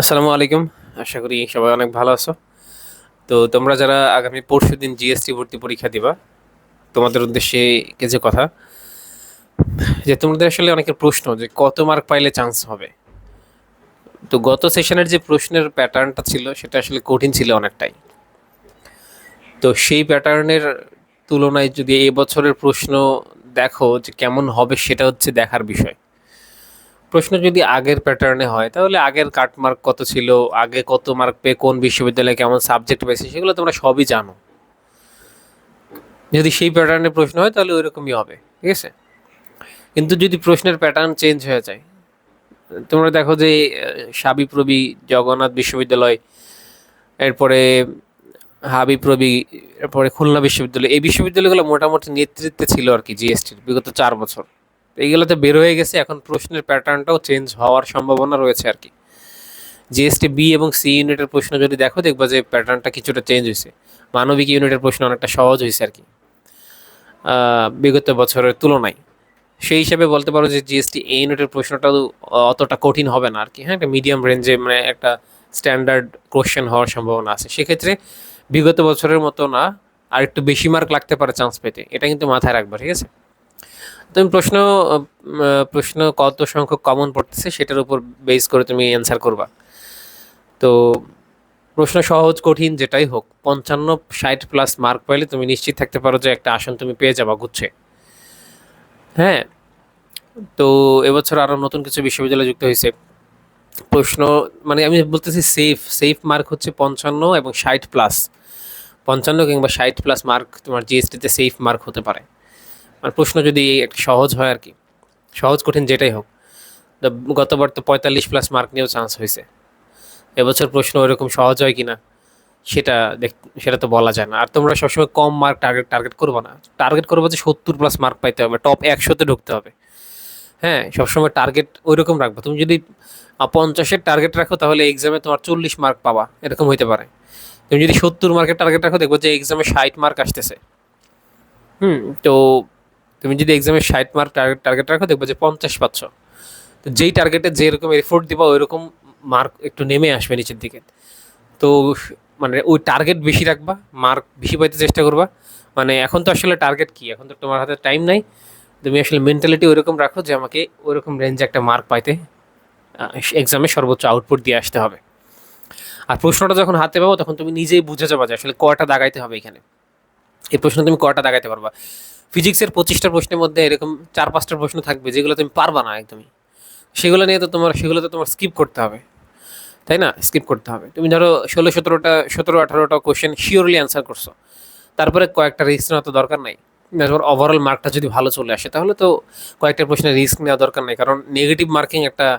আসসালামু আলাইকুম। আশা করি সবাই অনেক ভালো আছো। তো তোমরা যারা আগামী পরশু দিন জিএসটি ভর্তি পরীক্ষা দিবা, তোমাদের উদ্দেশ্যে কিছু কথা। যে তোমাদের আসলে অনেকের প্রশ্ন যে কত মার্ক পাইলে চান্স হবে? তো গত সেশনের যে প্রশ্নের প্যাটার্নটা ছিল, সেটা আসলে কঠিন ছিল অনেকটাই। তো সেই প্যাটার্নের তুলনায় যদি এবছরের প্রশ্ন দেখো যে কেমন হবে, সেটা হচ্ছে দেখার বিষয়। প্রশ্ন যদি আগের প্যাটার্নে হয়, তাহলে আগের কাট মার্ক কত ছিল? আগে কত মার্ক পেয়ে কোন বিশ্ববিদ্যালয়ে কেমন সাবজেক্ট পেয়েছে সেগুলো তোমরা সবই জানো। যদি সেই প্যাটার্নের প্রশ্ন হয়, তাহলে ওইরকমই হবে। ঠিক আছে? কিন্তু যদি প্রশ্নের প্যাটার্ন চেঞ্জ হয়ে যায়, তোমরা দেখো যে সাবিপ্রবি জগন্নাথ বিশ্ববিদ্যালয়, এরপরে হাবিপ্রবি, এরপরে খুলনা বিশ্ববিদ্যালয়, এই বিশ্ববিদ্যালয়গুলো মোটামুটি নেতৃত্বে ছিল আর কি জিএসটির বিগত চার বছর। এইগুলোতে বের হয়ে গেছে। এখন প্রশ্নের প্যাটার্নটাও চেঞ্জ হওয়ার সম্ভাবনা রয়েছে আর কি। জিএসটি বি এবং সি ইউনিটের প্রশ্ন যদি দেখো, দেখবা যে প্যাটার্নটা কিছুটা চেঞ্জ হয়েছে। মানবিক ইউনিটের প্রশ্ন অনেকটা সহজ হয়েছে আর কি। বিগত বছরের তুলনায়। সেই হিসাবে বলতে পারো যে জিএসটি এ ইউনিটের প্রশ্নটাও অতটা কঠিন হবে না আর কি। হ্যাঁ একটা মিডিয়াম রেঞ্জে মানে একটা স্ট্যান্ডার্ড কোশ্চেন হওয়ার সম্ভাবনা আছে। সেক্ষেত্রে বিগত বছরের মতো না আর একটু বেশি মার্ক লাগতে পারে চান্স পেতে। এটা কিন্তু মাথায় রাখবা, ঠিক আছে? তুমি প্রশ্ন প্রশ্ন কত সংখ্যক কমন পড়তেছে সেটার উপর বেস করে তুমি অ্যান্সার করবা। তো প্রশ্ন সহজ, কঠিন, যেটাই হোক, পঞ্চান্ন, ষাট প্লাস মার্ক পাইলে তুমি নিশ্চিত থাকতে পারো যে একটা আসন তুমি পেয়ে যাবা গুচ্ছে। হ্যাঁ? তো এবছর আরও নতুন কিছু বিশ্ববিদ্যালয় যুক্ত হয়েছে। প্রশ্ন মানে আমি বলতেছি সেফ সেফ মার্ক হচ্ছে পঞ্চান্ন এবং ষাট প্লাস পঞ্চান্ন কিংবা ষাট প্লাস মার্ক তোমার জিএসটিতে সেফ মার্ক হতে পারে। আর প্রশ্ন যদি একটা সহজ হয় আর কি, সহজ, কঠিন যেটাই হোক গতবার তো পঁয়তাল্লিশ প্লাস মার্ক নিয়েও চান্স হয়েছে। এবছর প্রশ্ন ওইরকম সহজ হয় কি না সেটা দেখ, সেটা তো বলা যায় না। আর তোমরা সবসময় কম মার্ক টার্গেট টার্গেট করব না। টার্গেট করব যে সত্তর প্লাস মার্ক পাইতে হবে টপ একশোতে ঢুকতে হবে। হ্যাঁ সবসময় টার্গেট ওই রকম রাখব। তুমি যদি পঞ্চাশের টার্গেট রাখো, তাহলে এক্সামে তোমার চল্লিশ মার্ক পাবা। এরকম হইতে পারে। তুমি যদি সত্তর মার্কের টার্গেট রাখো, দেখব যে এক্সামে ষাট মার্ক আসতেছে। হুম, তো তুমি যদি এক্সামে ষাট মার্ক টার্গেট রাখো, দেখব যে পঞ্চাশ পাচ্ছ। তো যেই টার্গেটে যেরকম এফোর্ট দিবা ওই রকম মার্ক একটু নেমে আসবে নিচের দিকে। তো মানে ওই টার্গেট বেশি রাখবা মার্ক বেশি পাইতে চেষ্টা করবা। মানে এখন তো আসলে টার্গেট কি? এখন তো তোমার হাতে টাইম নাই। তুমি আসলে মেন্টালিটি ওইরকম রাখো যে আমাকে ওইরকম রেঞ্জে একটা মার্ক পাইতে এক্সামে সর্বোচ্চ আউটপুট দিয়ে আসতে হবে। আর প্রশ্নটা যখন হাতে পাবো, তখন তুমি নিজেই বুঝে যাবা যে আসলে কয়টা দাগাইতে হবে এখানে। এই প্রশ্ন তুমি কটা দাগাইতে পারবা? ফিজিক্সের পঁচিশটা প্রশ্নের মধ্যে এরকম চার, পাঁচটা প্রশ্ন থাকবে, যেগুলো তুমি পারবা না একদমই। সেগুলো নিয়ে তো তোমার, সেগুলো তো তোমার স্কিপ করতে হবে। তাই না? স্কিপ করতে হবে। তুমি ধরো ষোলো, সতেরোটা, সতেরো, আঠারোটা কোয়েশ্চেন শিওরলি অ্যান্সার করছ। তারপরে কয়েকটা রিস্ক নেওয়া তো দরকার নাই। তারপর ওভারঅল মার্কটা যদি ভালো চলে আসে, তাহলে তো কয়েকটা প্রশ্নের রিস্ক নেওয়া দরকার নেই। কারণ নেগেটিভ মার্কিং একটা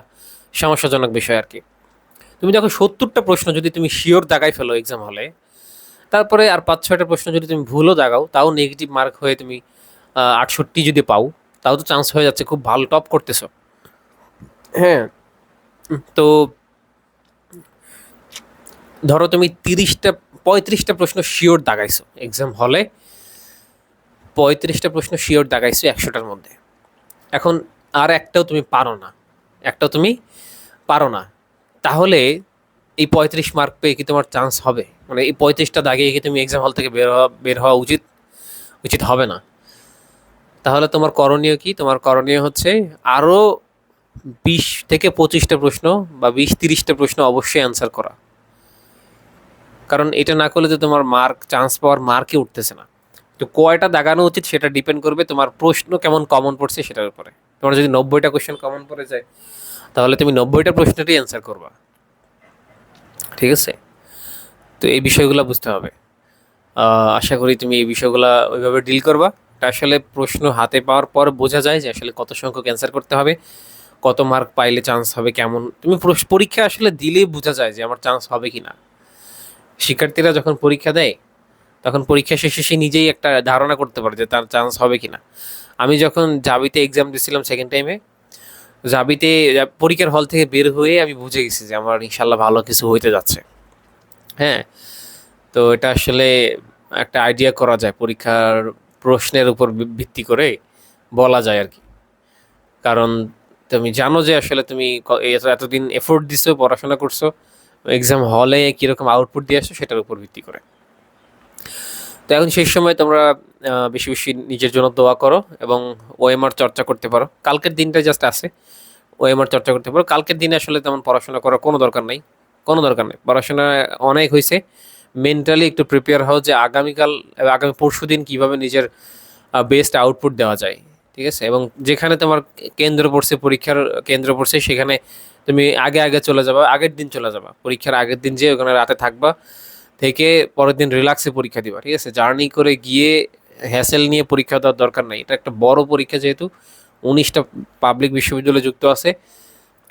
সমস্যাজনক বিষয় আর কি। তুমি দেখো সত্তরটা প্রশ্ন যদি তুমি শিওর দাগাই ফেলো এক্সাম হলে তারপরে আর পাঁচ ছয়টা প্রশ্ন যদি তুমি ভুলও দাগাও তাও নেগেটিভ মার্ক হয়ে তুমি আটষট্টি যদি পাও তাও তো চান্স হয়ে যাচ্ছে খুব ভালো টপ করতেছ। হ্যাঁ। তো ধরো তুমি তিরিশটা পঁয়ত্রিশটা প্রশ্ন শিওর দাগাইছো এক্সাম হলে পঁয়ত্রিশটা প্রশ্ন শিওর দাগাইছো একশোটার মধ্যে। এখন আর একটাও তুমি পারো না একটাও তুমি পারো না। তাহলে এই পঁয়ত্রিশ মার্ক পেয়ে কি তোমার চান্স হবে? মানে এই পঁয়ত্রিশটা দাগিয়ে কি তুমি এক্সাম হল থেকে বের হওয়া বের হওয়া উচিত? উচিত হবে না। তাহলে তোমার করণীয় কি? তোমার করণীয় হচ্ছে আরও বিশ থেকে পঁচিশটা প্রশ্ন বা বিশ তিরিশটা প্রশ্ন অবশ্যই অ্যান্সার করা। কারণ এটা না করলে তো তোমার মার্ক চান্স পাওয়ার মার্কই উঠতেছে না। তো কয়টা দাগানো উচিত সেটা ডিপেন্ড করবে তোমার প্রশ্ন কেমন কমন পড়ছে সেটার উপরে। তোমার যদি নব্বইটা কোয়েশ্চেন কমন পড়ে যায়, তাহলে তুমি নব্বইটা প্রশ্নেরই অ্যান্সার করবা। ঠিক আছে? তো এই বিষয়গুলো বুঝতে হবে। আশা করি তুমি এই বিষয়গুলো ওইভাবে ডিল করবা। আসলে প্রশ্ন হাতে পাওয়ার পর বোঝা যায় যে আসলে কত সংখ্যক অ্যান্সার করতে হবে, কত মার্ক পাইলে চান্স হবে, কেমন। তুমি পরীক্ষা আসলে দিলেই বোঝা যায় যে আমার চান্স হবে কি না শিক্ষার্থীরা যখন পরীক্ষা দেয়, তখন পরীক্ষা শেষে সে নিজেই একটা ধারণা করতে পারে যে তার চান্স হবে কি না আমি যখন জাবিতে এক্সাম দিয়েছিলাম সেকেন্ড টাইমে জাবিতে পরীক্ষার হল থেকে বের হয়ে আমি বুঝে গেছি যে আমার ইনশাল্লাহ ভালো কিছু হইতে যাচ্ছে। হ্যাঁ? তো এটা আসলে একটা আইডিয়া করা যায়, পরীক্ষার প্রশ্নের উপর ভিত্তি করে বলা যায় আর কি কারণ তুমি জানো যে আসলে তুমি এতদিন এফোর্ট দিছো, পড়াশোনা করছ এক্সাম হলে কীরকম আউটপুট দিয়ে আসছো, সেটার উপর ভিত্তি করে। তো এখন সেই সময় তোমরা বেশি বেশি নিজের জন্য দোয়া করো এবং ওএমআর চর্চা করতে পারো। কালকের দিনটা জাস্ট আছে। ওএমআর চর্চা করতে পারো। কালকের দিনে আসলে তেমন পড়াশোনা করার কোনো দরকার নেই। কোনো দরকার নেই। পড়াশোনা অনেক হয়েছে। মেন্টালি একটু প্রিপেয়ার হও যে আগামীকাল, আগামী পরশু দিন কীভাবে নিজের বেস্ট আউটপুট দেওয়া যায়। ঠিক আছে? এবং যেখানে তোমার কেন্দ্র পড়ছে, পরীক্ষার কেন্দ্র পড়ছে, সেখানে তুমি আগে আগে চলে যাবা। আগের দিন চলে যাবা। পরীক্ষার আগের দিন যে ওখানে রাতে থাকবা। থেকে পরের দিন রিল্যাক্সে পরীক্ষা দিবা, ঠিক আছে? জার্নি করে গিয়ে হ্যাসেল নিয়ে পরীক্ষা দেওয়ার দরকার নাই। এটা একটা বড় পরীক্ষা যেহেতু, উনিশটা পাবলিক বিশ্ববিদ্যালয় যুক্ত আছে,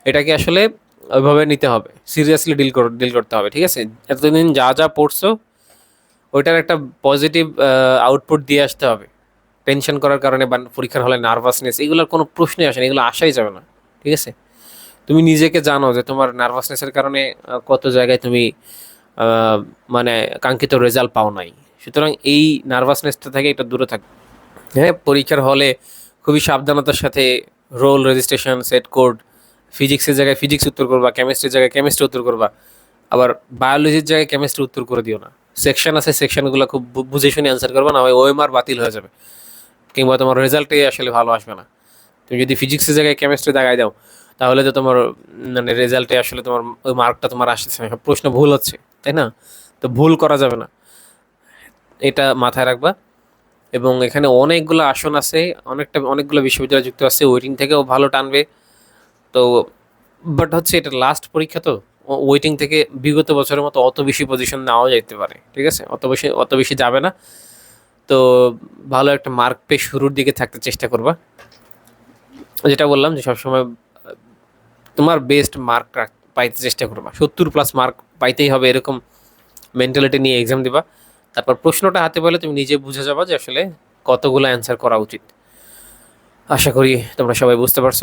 এটাকে আসলে ওইভাবে নিতে হবে। সিরিয়াসলি ডিল ডিল করতে হবে, ঠিক আছে? এতদিন যা যা পড়ছো, ওইটার একটা পজিটিভ আউটপুট দিয়ে আসতে হবে। টেনশন করার কারণে বা পরীক্ষার হলে নার্ভাসনেস এগুলোর কোনো প্রশ্নই আসে না, এগুলো আসাই যাবে না, ঠিক আছে? তুমি নিজেকে জানো যে তোমার নার্ভাসনেসের কারণে কত জায়গায় তুমি মানে কাঙ্ক্ষিত রেজাল্ট পাও নাই। সুতরাং এই নার্ভাসনেসটা থেকে এটা দূরে থাক। হ্যাঁ পরীক্ষার হলে খুবই সাবধানতার সাথে রোল রেজিস্ট্রেশন সেট কোড ফিজিক্সের জায়গায় ফিজিক্স উত্তর করবা কেমিস্ট্রির জায়গায় কেমিস্ট্রি উত্তর করবা, আবার বায়োলজির জায়গায় কেমিস্ট্রি উত্তর করে দিও না। সেকশন আছে সেকশনগুলো খুব বুঝে শুনে অ্যান্সার করবা না হয় ওএমআর বাতিল হয়ে যাবে। কিংবা তোমার রেজাল্টে আসলে ভালো আসবে না। তুমি যদি ফিজিক্সের জায়গায় কেমিস্ট্রি দাগাই দাও, তাহলে তো তোমার মানে রেজাল্টে আসলে তোমার, ওই মার্কটা তোমার আসছে প্রশ্ন ভুল হচ্ছে। তাই না? তো ভুল করা যাবে না। এটা মাথায় রাখবা। এবং এখানে অনেকগুলো আসন আছে, অনেকটা, অনেকগুলো বিশ্ববিদ্যালয় যুক্ত আছে ওয়েটিং থেকেও ভালো টানবে। তো বাট হচ্ছে এটা লাস্ট পরীক্ষা তো ওয়েটিং থেকে বিগত বছরের মতো অত বেশি পজিশন নেওয়া যেতে পারে, ঠিক আছে? অত বেশি অত বেশি যাবে না। তো, ভালো একটা মার্ক পেয়ে শুরুর দিকে থাকতে চেষ্টা করবা। যেটা বললাম যে সবসময় তোমার বেস্ট মার্ক পাইতে চেষ্টা করবা। সত্তর প্লাস মার্ক পাইতেই হবে এরকম মেন্টালিটি নিয়ে এক্সাম দিবা। তারপর প্রশ্নটা হাতে পেলে তুমি নিজে বুঝে যাবা যে আসলে কতগুলো অ্যান্সার করা উচিত। আশা করি তোমরা সবাই বুঝতে পারছ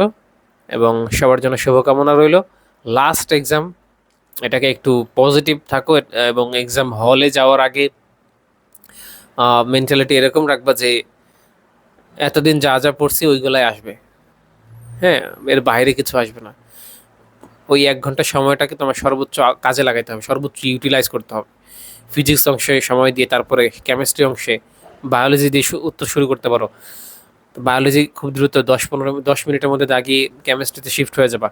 এবং সবার জন্য শুভকামনা রইল। লাস্ট এক্সাম এটাকে একটু পজিটিভ থাকো এবং এক্সাম হলে যাওয়ার আগে মেন্টালিটি এরকম রাখবা যে এতদিন যা যা পড়ছি ওইগুলাই আসবে। হ্যাঁ এর বাইরে কিছু আসবে না। ওই এক ঘণ্টা সময়টাকে তোমার সর্বোচ্চ কাজে লাগাইতে হবে, সর্বোচ্চ ইউটিলাইজ করতে হবে। ফিজিক্স অংশে সময় দিয়ে তারপরে কেমিস্ট্রি অংশে বায়োলজি দিয়ে উত্তর শুরু করতে পারো। বায়োলজি খুব দ্রুত দশ পনেরো দশ মিনিটের মধ্যে দাগিয়ে কেমিস্ট্রিতে শিফট হয়ে যাবা।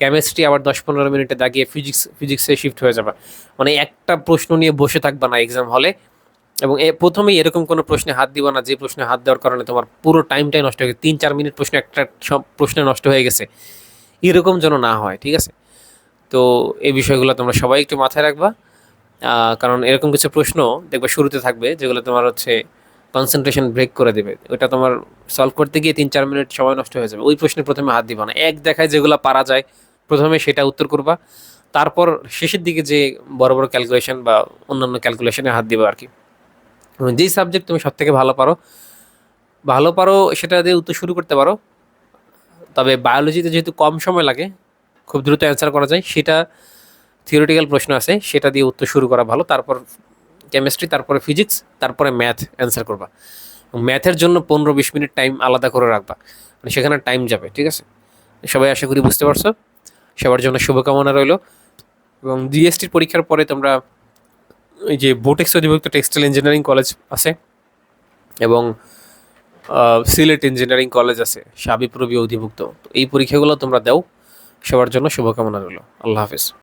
কেমিস্ট্রি আবার দশ পনেরো মিনিটে দাগিয়ে ফিজিক্স ফিজিক্সে শিফট হয়ে যাবা। মানে একটা প্রশ্ন নিয়ে বসে থাকবা না এক্সাম হলে এবং এ প্রথমেই এরকম কোনো প্রশ্নে হাত দিবা না, যে প্রশ্নে হাত দেওয়ার কারণে তোমার পুরো টাইমটাই নষ্ট হয়ে গেছে। তিন, চার মিনিট প্রশ্ন একটা সব প্রশ্নে নষ্ট হয়ে গেছে। এরকম যেন না হয়, ঠিক আছে? তো এই বিষয়গুলো তোমরা সবাই একটু মাথায় রাখবা। কারণ এরকম কিছু প্রশ্ন দেখবে শুরুতে থাকবে, যেগুলো তোমার হচ্ছে কনসেন্ট্রেশন ব্রেক করে দেবে। ওটা তোমার সলভ করতে গিয়ে তিন, চার মিনিট সময় নষ্ট হয়ে যাবে। ওই প্রশ্নে প্রথমে হাত দিবা না। এক দেখায় যেগুলো পারা যায়, প্রথমে সেটা উত্তর করবা। তারপর শেষের দিকে যে বড় বড় ক্যালকুলেশন বা অন্যান্য ক্যালকুলেশনে হাত দিবা আর কি। যেই সাবজেক্ট তুমি সব থেকে ভালো পারো ভালো পারো সেটা দিয়ে উত্তর শুরু করতে পারো। তবে বায়োলজিতে যেহেতু কম সময় লাগে, খুব দ্রুত অ্যান্সার করা যায়, সেটা থিওরিটিক্যাল প্রশ্ন আছে, সেটা দিয়ে উত্তর শুরু করা ভালো। তারপর কেমিস্ট্রি তারপরে ফিজিক্স তারপরে ম্যাথ অ্যান্সার করবা। ম্যাথের জন্য পনেরো বিশ মিনিট টাইম আলাদা করে রাখবা। মানে সেখানে টাইম যাবে, ঠিক আছে? সবাই আশা করি বুঝতে পারছ। সবার জন্য শুভকামনা রইল। এবং জিএসটির পরীক্ষার পরে তোমরা এই যে বোটেক্স অধিভুক্ত টেক্সটাইল ইঞ্জিনিয়ারিং কলেজ আছে। এবং সিলেট ইঞ্জিনিয়ারিং কলেজ আছে, সাবিপ্রবি অধিভুক্ত। এই পরীক্ষাগুলো তোমরা দাও। সবার জন্য শুভকামনা রইল। আল্লাহ হাফেজ।